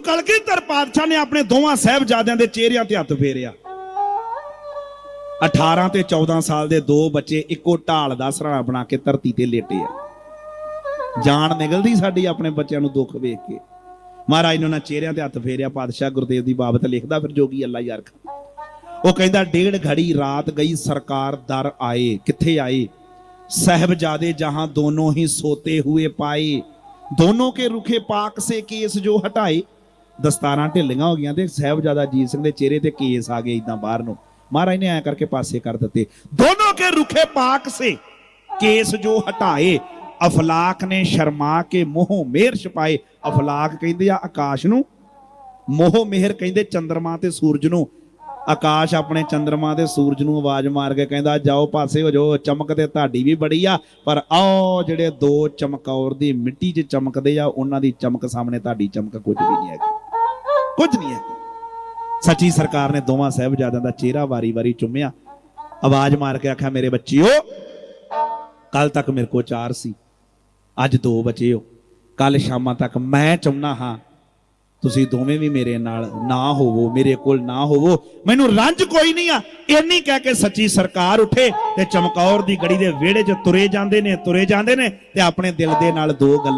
ਕਲਗੀਧਰ ਪਾਤਸ਼ਾਹ ਨੇ ਆਪਣੇ ਦੋਵਾਂ ਸਹਿਬਜ਼ਾਦਿਆਂ ਦੇ ਚਿਹਰਿਆਂ ਤੇ ਹੱਥ ਫੇਰਿਆ। 18 ਤੇ 14 ਸਾਲ ਦੇ ਦੋ ਬੱਚੇ ਇੱਕੋ ਢਾਲ ਦਾ ਸਰਾਣਾ ਬਣਾ ਕੇ ਧਰਤੀ ਤੇ ਲੇਟੇ ਆ। ਜਾਨ ਨਿਕਲਦੀ ਸਾਡੀ ਆਪਣੇ ਬੱਚਿਆਂ ਨੂੰ ਦੁੱਖ ਵੇਖ ਕੇ। ਮਹਾਰਾਜ ਨੇ ਉਹਨਾਂ ਚਿਹਰਿਆਂ ਤੇ ਹੱਥ ਫੇਰਿਆ, ਪਾਤਸ਼ਾਹ ਗੁਰਦੇਵ ਦੀ ਬਾਬਤ ਲਿਖਦਾ, ਫਿਰ ਜੋਗੀ ਅੱਲਾ ਯਾਰ ਉਹ ਕਹਿੰਦਾ, ਡੇਢ ਘੜੀ ਰਾਤ ਗਈ, ਸਰਕਾਰ ਦਰ ਆਏ, ਕਿੱਥੇ ਆਏ? ਸਹਿਬਜ਼ਾਦੇ ਜਹਾਂ ਦੋਨੋਂ ਹੀ ਸੋਤੇ ਹੋਏ ਪਾਏ। ਦੋਨੋਂ ਕੇ ਰੁਖੇ ਪਾਕ ਸੇ ਕੇਸ ਜੋ ਹਟਾਏ। ਦਸਤਾਰਾਂ ਢਿੱਲੀਆਂ ਹੋ ਗਈਆਂ ਤੇ ਸਹਿਬਜ਼ਾਦਾ ਜੀਤ ਸਿੰਘ ਦੇ ਚਿਹਰੇ ਤੇ ਕੇਸ ਆ ਗਏ ਇਦਾਂ ਬਾਹਰ ਨੂੰ। ਮਹਾਰਾਜ ਨੇ ਐ ਕਰਕੇ ਪਾਸੇ ਕਰ ਦਿੱਤੇ। ਦੋਨੋਂ ਕੇ ਰੁਖੇ ਪਾਕ ਸੇ, ਕੇਸ ਜੋ ਹਟਾਏ, ਅਫਲਾਕ ਨੇ ਸ਼ਰਮਾ ਕੇ ਮੋਹ ਮਿਹਰ ਛਪਾਏ। ਅਫਲਾਕ ਕਹਿੰਦੇ ਆ ਆਕਾਸ਼ ਨੂੰ, ਮੋਹ ਮਿਹਰ ਕਹਿੰਦੇ ਚੰਦਰਮਾ ਤੇ ਸੂਰਜ ਨੂੰ। ਆਕਾਸ਼ ਆਪਣੇ ਚੰਦਰਮਾ ਤੇ ਸੂਰਜ ਨੂੰ ਆਵਾਜ਼ ਮਾਰ ਕੇ ਕਹਿੰਦਾ, ਜਾਓ ਪਾਸੇ ਹੋ ਜਾਓ, ਚਮਕ ਤੇ ਤੁਹਾਡੀ ਵੀ ਬੜੀ ਆ, ਪਰ ਆਓ ਜਿਹੜੇ ਦੋ ਚਮਕੌਰ ਦੀ ਮਿੱਟੀ 'ਚ ਚਮਕਦੇ ਆ, ਉਹਨਾਂ ਦੀ ਚਮਕ ਸਾਹਮਣੇ ਤੁਹਾਡੀ ਚਮਕ ਕੁਝ ਵੀ ਨਹੀਂ ਹੈਗੀ। ਕੁਝ ਨਹੀਂ ਹੈ। ਸੱਚੀ ਸਰਕਾਰ ਨੇ ਦੋਵਾਂ ਸਾਹਿਬਜ਼ਾਦਿਆਂ ਦਾ ਚਿਹਰਾ ਵਾਰੀ-ਵਾਰੀ ਚੁੰਮਿਆ। ਆਵਾਜ਼ ਮਾਰ ਕੇ ਆਖਿਆ, ਮੇਰੇ ਬੱਚਿਓ ਕੱਲ ਤੱਕ ਮੇਰੇ ਕੋ ਚਾਰ ਸੀ। ਅੱਜ ਦੋ ਬਚੇ ਹੋ। ਕੱਲ ਸ਼ਾਮਾਂ ਤੱਕ ਮੈਂ ਚਾਹੁੰਦਾ ਹਾਂ। ਤੁਸੀਂ ਦੋਵੇਂ ਵੀ ਮੇਰੇ ਨਾਲ ਨਾ ਹੋਵੋ, ਮੇਰੇ ਕੋਲ ਨਾ ਹੋਵੋ। ਮੈਨੂੰ ਰੰਜ ਕੋਈ ਨਹੀਂ ਆ। ਇੰਨੀ ਕਹਿ ਕੇ ਸੱਚੀ ਸਰਕਾਰ ਉੱਠੇ ਤੇ ਚਮਕੌਰ ਦੀ ਗੜੀ ਦੇ ਵਿਹੜੇ 'ਚ ਤੁਰੇ ਜਾਂਦੇ ਨੇ, ਤੁਰੇ ਜਾਂਦੇ ਨੇ ਤੇ ਆਪਣੇ ਦਿਲ ਦੇ ਨਾਲ ਦੋ ਗੱਲਾਂ